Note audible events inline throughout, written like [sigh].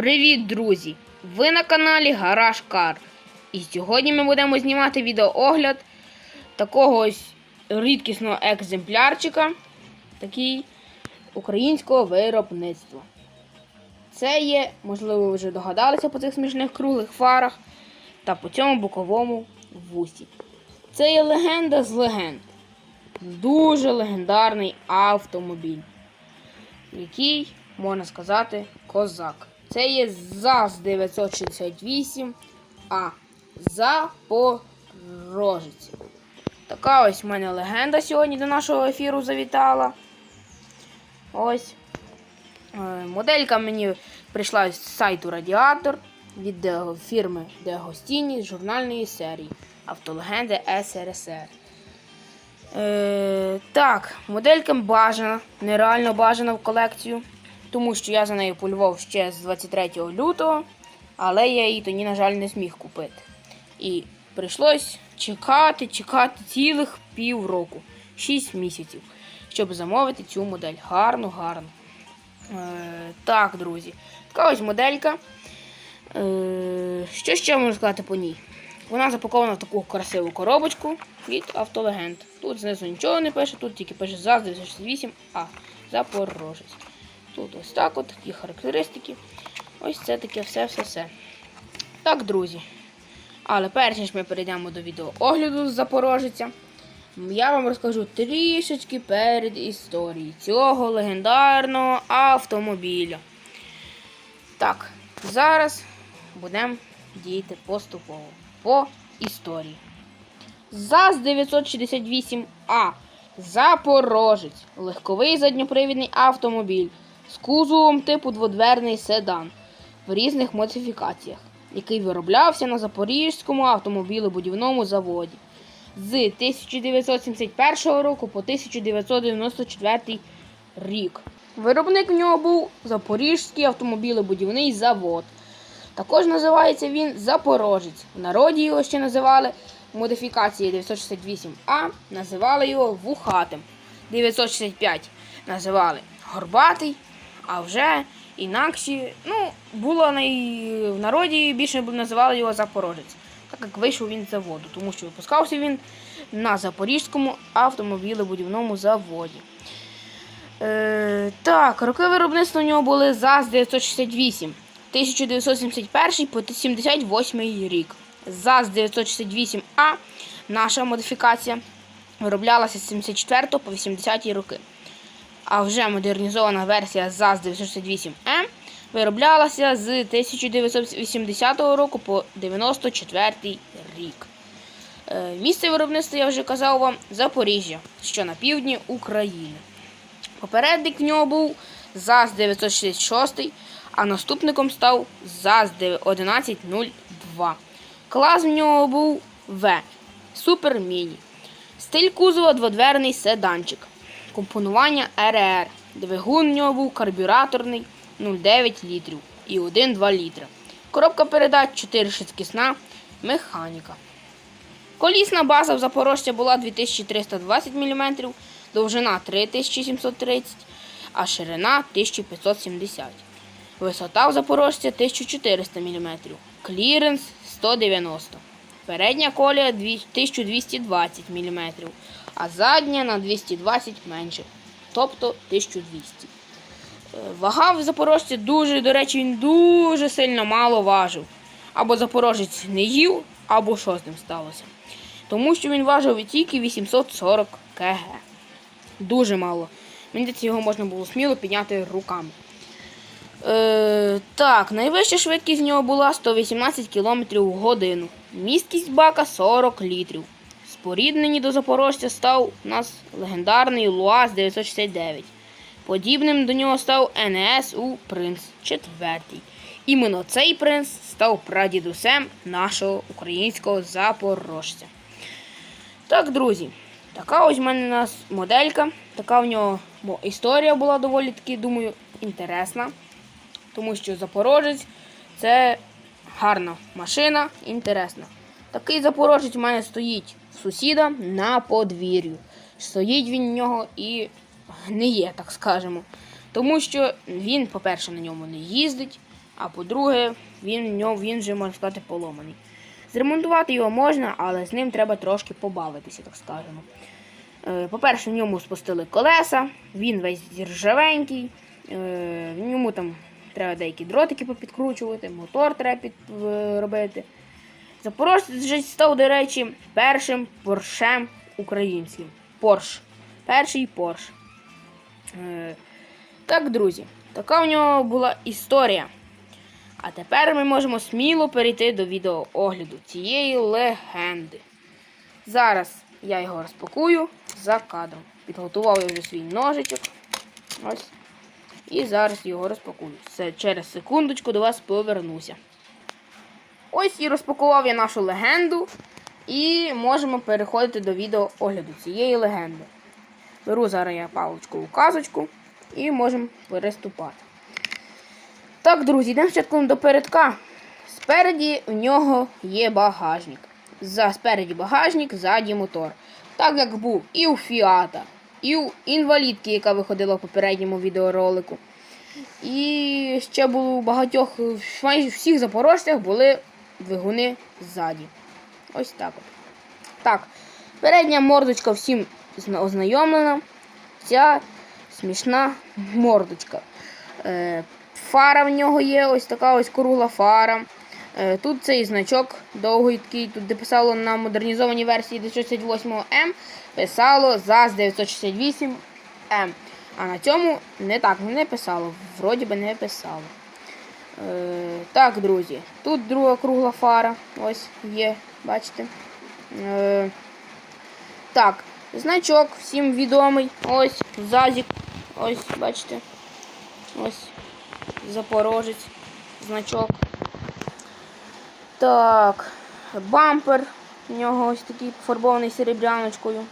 Привіт, друзі! Ви на каналі Гараж Кар. І сьогодні ми будемо знімати відеоогляд такого ось рідкісного екземплярчика, такий українського виробництва. Це є, можливо, ви вже догадалися по цих смішних круглих фарах та по цьому боковому вусі. Це є легенда з легенд. Дуже легендарний автомобіль який, можна сказати, козак. Це є ЗАЗ 968 А. Запорожець. Така ось в мене легенда сьогодні до нашого ефіру завітала. Ось. Е, Моделька мені прийшла з сайту Радіатор від фірми Дегостіні з журнальної серії Автолегенди СРСР. Е, так, моделька бажана, нереально бажана в колекцію, тому що я за нею полював ще з 23 лютого, але я її тоді, на жаль, не зміг купити. І прийшлось чекати, чекати цілих півроку, 6 місяців, щоб замовити цю модель. Гарно, гарно. Е, так, друзі, така ось моделька. Е, що ще можу сказати по ній? Вона запакована в таку красиву коробочку від Автолегенд. Тут знизу нічого не пише, тут тільки пише ЗАЗ 968 А. Запорожець. Тут ось так от такі характеристики. Ось це таке все-все-все. Так, друзі. Але перш ніж ми перейдемо до відео огляду з Запорожеця, я вам розкажу трішечки перед історії цього легендарного автомобіля. Так, зараз будемо діяти поступово по історії. ЗАЗ 968А. Запорожець. Легковий задньопривідний автомобіль з кузовом типу дводверний седан в різних модифікаціях, який вироблявся на Запорізькому автомобілебудівному заводі з 1971 року по 1994 рік. Виробник в нього був Запорізький автомобілебудівний завод. Також називається він Запорожець. В народі його ще називали модифікації 968А, називали його Вухатим. 965 називали Горбатий, а вже інакші, ну, було най... в народі більше називали його Запорожець, так як вийшов він з заводу, тому що випускався він на Запорізькому автомобілебудівному заводі. Е, так, роки виробництва у нього були ЗАЗ 968. 1971 по 78 рік. ЗАЗ 968А, наша модифікація, вироблялася з 74 по 80 роки. А вже модернізована версія ЗАЗ 968М вироблялася з 1980 року по 94 рік. Е, Місце виробництва, я вже казав вам, Запоріжжя, що на півдні України. Попередник в нього був ЗАЗ 966 а наступником став ЗАЗ 1102. Клас в нього був В. Супер Міні. Стиль кузова дводверний седанчик. Компонування РР. Двигун в нього був карбюраторний 0,9 літрів і 1,2 літра. Коробка передач 4 швидкісна механіка. Колісна база в Запорожця була 2320 мм, довжина 3730 а ширина 1570 Висота в Запорожця 1400 мм, кліренс 190 Передня колія 1220 мм, а задня на 220 менше, тобто 1200 Е, Вага в Запорожці дуже, до речі, він дуже сильно мало важив. Або Запорожець не їв, або що з ним сталося. Тому що він важив тільки 840 кг. Дуже мало. Мені здається, його можна було сміло підняти руками. Е, так, найвища швидкість з нього була 118 км в годину. Місткість бака 40 літрів. Споріднені до Запорожця став у нас легендарний ЛуАЗ 969. Подібним до нього став НСУ Принц 4. Іменно цей принц став прадідусем нашого українського запорожця. Так, друзі, така ось в мене у нас моделька. Така в нього бо історія була доволі таки, думаю, інтересна. Тому що Запорожець це гарна машина, інтересна. Такий Запорожець у мене стоїть сусіда на подвір'ю. Стоїть він в нього і гниє, так скажемо. Тому що він, по-перше, на ньому не їздить, а по-друге, він, в ньому- він вже, можна сказати, поломаний. Зремонтувати його можна, але з ним треба трошки побавитися, так скажемо. Е, По-перше, в ньому спустили колеса, він весь ржавенький, е, в ньому там треба деякі дротики попідкручувати, мотор треба під, Запорожець став, до речі, першим поршем українським. Порш. Перший Порш. Е, так, друзі, така в нього була історія. А тепер ми можемо сміло перейти до відеоогляду цієї легенди. Зараз я його розпакую за кадром. Підготував я вже свій ножичок. Ось. І зараз його розпакую. Все, через секундочку до вас повернуся. Ось і розпакував я нашу легенду. І можемо переходити до відеоогляду цієї легенди. Беру зараз я паличку указочку і можемо переступати. Так, друзі, йдемо спочатку до передка. Спереді в нього є багажник. За спереді багажник, ззаді мотор. Так як був і у Фіата, і у інвалідки, яка виходила в попередньому відеоролику. І ще було у багатьох, майже всіх запорожцях були двигуни ззаді. Ось так от. Так, передня мордочка всім зна- ознайомлена. Ця смішна мордочка. Е, фара в нього є, ось така ось кругла фара. Е, тут цей значок довгий такий, тут де писало на модернізованій версії 968М, писало ЗАЗ 968М. А на цьому не так не писало, вроді би не писало. Е, так, друзі, тут друга кругла фара. Ось є, бачите. Е, так, значок всім відомий. Ось зазік. Ось, бачите. Ось Запорожець. Значок. Так, бампер. У нього ось такий пофарбований серебряночкою.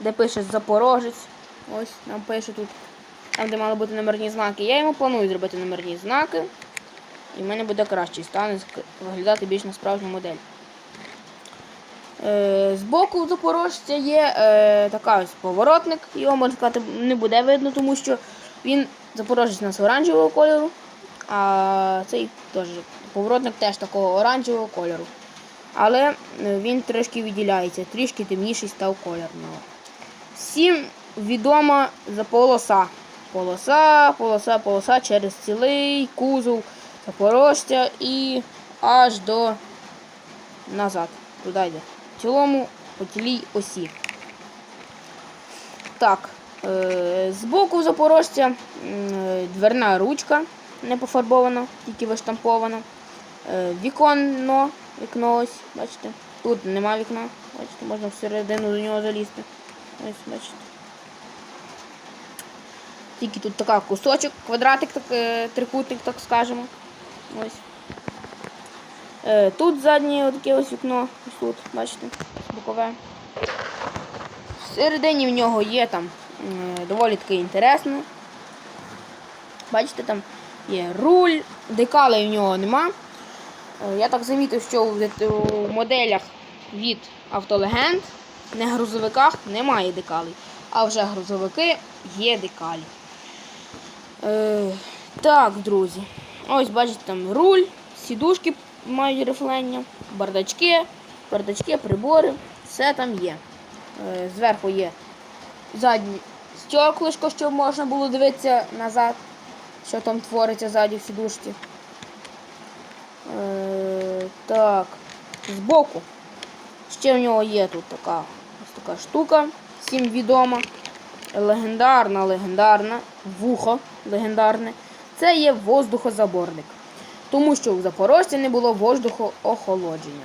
Де пише Запорожець. Ось нам пише тут. Там, де мали бути номерні знаки. Я йому планую зробити номерні знаки. І в мене буде краще. Стане виглядати більш на справжню модель. Е, збоку у запорожця є е, така ось поворотник. Його можна сказати не буде видно, тому що він запорожець у нас оранжевого кольору, а цей теж поворотник теж такого оранжевого кольору. Але е, він трошки відділяється, трішки темніший став колір. Всім відома за полоса. Полоса, полоса, через цілий кузов запорожця і аж до назад. Туди йде. В цілому по цілій осі. Так, е, збоку запорожця е, дверна ручка не пофарбована, тільки виштампована. Е, віконно, вікно ось, бачите. Тут нема вікна, бачите, можна всередину до нього залізти. Ось, бачите. Тільки тут така кусочок, квадратик, так, е, трикутник, так скажемо. Ось. Е, тут заднє таке ось вікно, ось тут, бачите, бокове. Всередині в нього є там е, доволі таки інтересно. Бачите, там є руль, декалей в нього нема. Е, Я так замітив, що в моделях від автолегенд на грузовиках немає декалей, а вже грузовики є декалі. Е, так, друзі. Ось бачите, там руль, сідушки мають рифлення, бардачки, бардачки, прибори, все там є. Е, зверху є заднє стеклишко, щоб можна було дивитися назад, що там твориться ззаді в сідушці. Е, так, збоку. Ще в нього є тут така ось така штука, всім відома. Легендарна, легендарна, вухо легендарне. Це є воздухозаборник. Тому що у запорожця не було воздухоохолодження.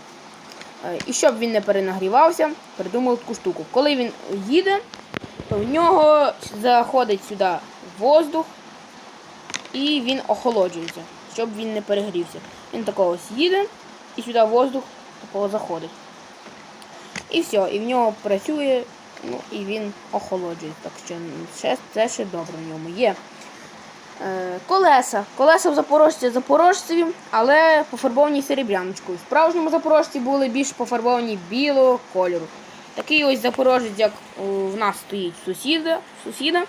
Е, І щоб він не перенагрівався, придумали таку штуку. Коли він їде, то в нього заходить сюди воздух і він охолоджується, щоб він не перегрівся. Він такого ось їде і сюди воздух такого заходить. І все, і в нього працює, ну і він охолоджує. Так що ще, це ще добре в ньому є. Е, колеса. Колеса в запорожці запорожцеві, але пофарбовані серебряночкою. В справжньому запорожці були більш пофарбовані білого кольору. Такий ось запорожець, як в нас стоїть сусіда, сусіда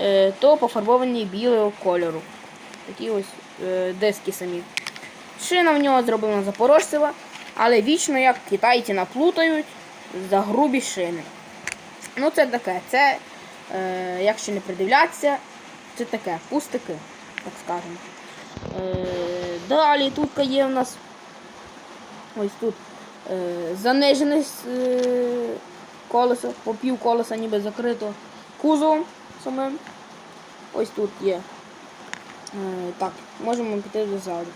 е, то пофарбовані білого кольору. Такі ось е, диски самі. Шина в нього зроблена запорожцева, але вічно як китайці наплутають за грубі шини. Ну, це таке. Це, е, якщо не придивлятися, це таке, пустики, так скажемо. Е, далі тут є в нас ось тут е, занижене е, колесо, по пів колеса ніби закрито кузовом самим. Ось тут є. Е, так, можемо піти дозаду.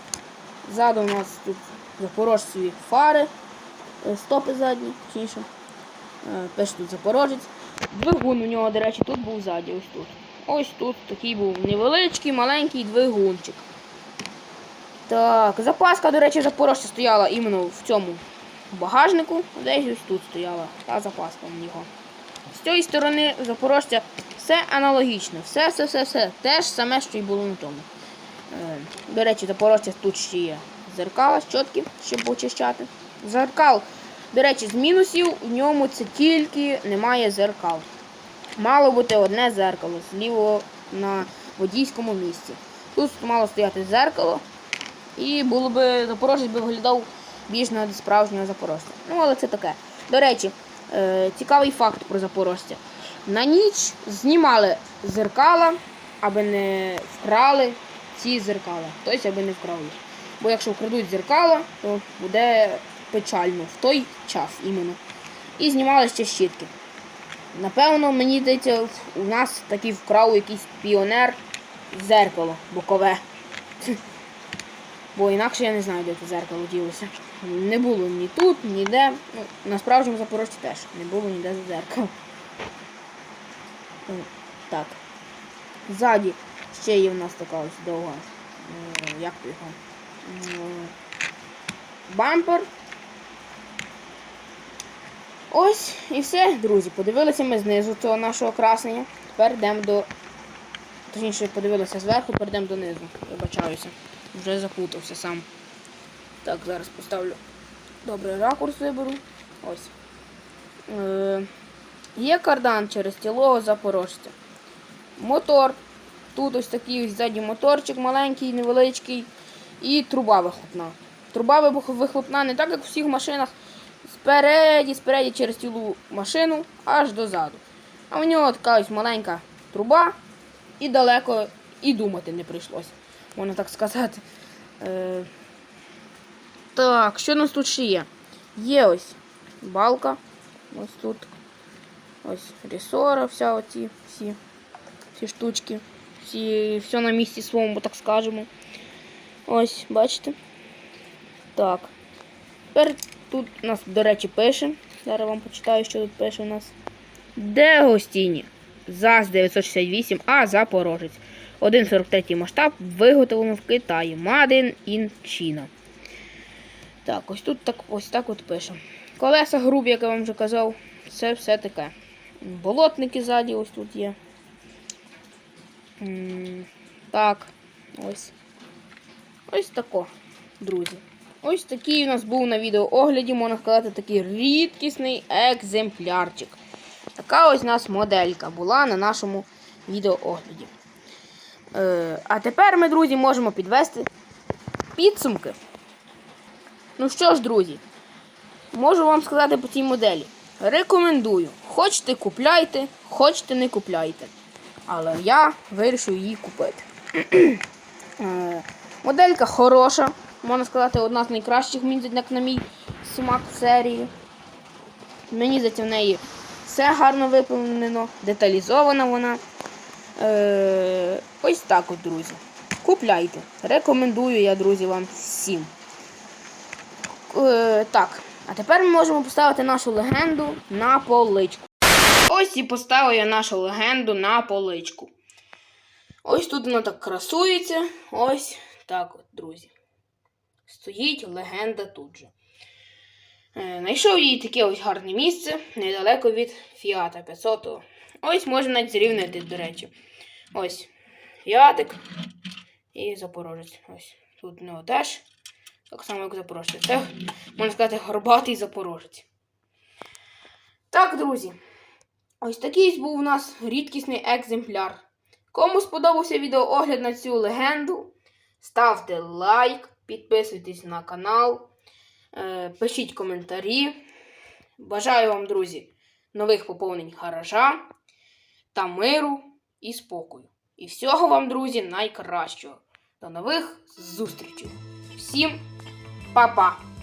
Ззаду у нас тут запорожцеві фари, е, стопи задні, точніше. Пише тут запорожець. Двигун у нього, до речі, тут був ззаді, ось тут. Ось тут такий був невеличкий, маленький двигунчик. Так, запаска, до речі, запорожця стояла іменно в цьому багажнику. Десь ось тут стояла та запаска в нього. З цієї сторони запорожця все аналогічно. Все, все, все, все. Те ж саме, що й було на тому. Е, До речі, запорожця тут ще є зеркала, щотки, щоб очищати. Зеркал, до речі, з мінусів в ньому це тільки немає зеркал. Мало бути одне зеркало зліво на водійському місці. Тут мало стояти зеркало, і було би запорожець би виглядав більш на справжнього запорожця. Ну, але це таке. До речі, е, цікавий факт про запорожця. На ніч знімали зеркала, аби не вкрали ці зеркала. Тобто, аби не вкрали. Бо якщо вкрадуть зеркала, то буде печально в той час іменно. І знімали ще щітки. Напевно, мені здається, у нас такий вкрав якийсь піонер зеркало бокове. Бо інакше я не знаю, де це зеркало ділося. Не було ні тут, ніде. Ну, на справжньому запорожці теж не було ніде зеркало. Е, Так. Ззаді ще є в нас така ось довга. е, Як то його? Бампер. Ось і все, друзі. Подивилися ми знизу цього нашого красення. Тепер йдемо до. Точніше, подивилися зверху, перейдемо донизу. Вибачаюся. Вже запутався сам. Так, зараз поставлю добрий ракурс виберу. Ось. Е, є кардан через тілого запорожця. Мотор. Тут ось такий ось ззаді моторчик маленький, невеличкий. І труба вихлопна. Труба вихлопна не так, як у всіх машинах. Спереді, спереді через цілу машину аж дозаду. А в нього така ось маленька труба, і далеко і думати не прийшлося, можна так сказати. Е, так, що у нас тут ще є? Є ось балка. Ось тут. Ось ресора, вся оці всі, всі штучки. Всі, все на місці своєму, так скажемо. Ось, бачите? Так. Тепер тут у нас, до речі, пише. Зараз вам почитаю, що тут пише у нас. Де гостіні? ЗАЗ 968, а Запорожець. 1,43 масштаб виготовлено в Китаї. Made in China. Так, ось тут так, ось так от пише. Колеса грубі, як я вам вже казав, це все таке. Болотники ззаді ось тут є. Так, ось. Ось тако, друзі. Ось такий у нас був на відеоогляді, можна сказати, такий рідкісний екземплярчик. Така ось у нас моделька була на нашому відеоогляді. Е, а тепер ми, друзі, можемо підвести підсумки. Ну що ж, друзі, можу вам сказати по цій моделі. Рекомендую. Хочете купляйте, хочете не купляйте. Але я вирішив її купити. [clears throat] Е, Моделька хороша, можна сказати, одна з найкращих, як на мій смак серії. Мені здається, в неї все гарно виповнено, деталізована вона. Е, ось так от, друзі. Купляйте. Рекомендую я, друзі, вам всім. Е, так, а тепер ми можемо поставити нашу легенду на поличку. Ось і поставив я нашу легенду на поличку. Ось тут вона так красується. Ось так от, друзі. Стоїть легенда тут же. Е, Знайшов їй таке ось гарне місце недалеко від Фіата 500. Ось можна навіть зрівнити, до речі. Ось Фіатик і Запорожець. Ось тут нього теж. Так само, як Запорожець. Це, можна сказати, горбатий Запорожець. Так, друзі. Ось такий був у нас рідкісний екземпляр. Кому сподобався відеоогляд на цю легенду, ставте лайк, підписуйтесь на канал, е, пишіть коментарі. Бажаю вам, друзі, нових поповнень гаража та миру і спокою. І всього вам, друзі, найкращого. До нових зустрічей. Всім па-па!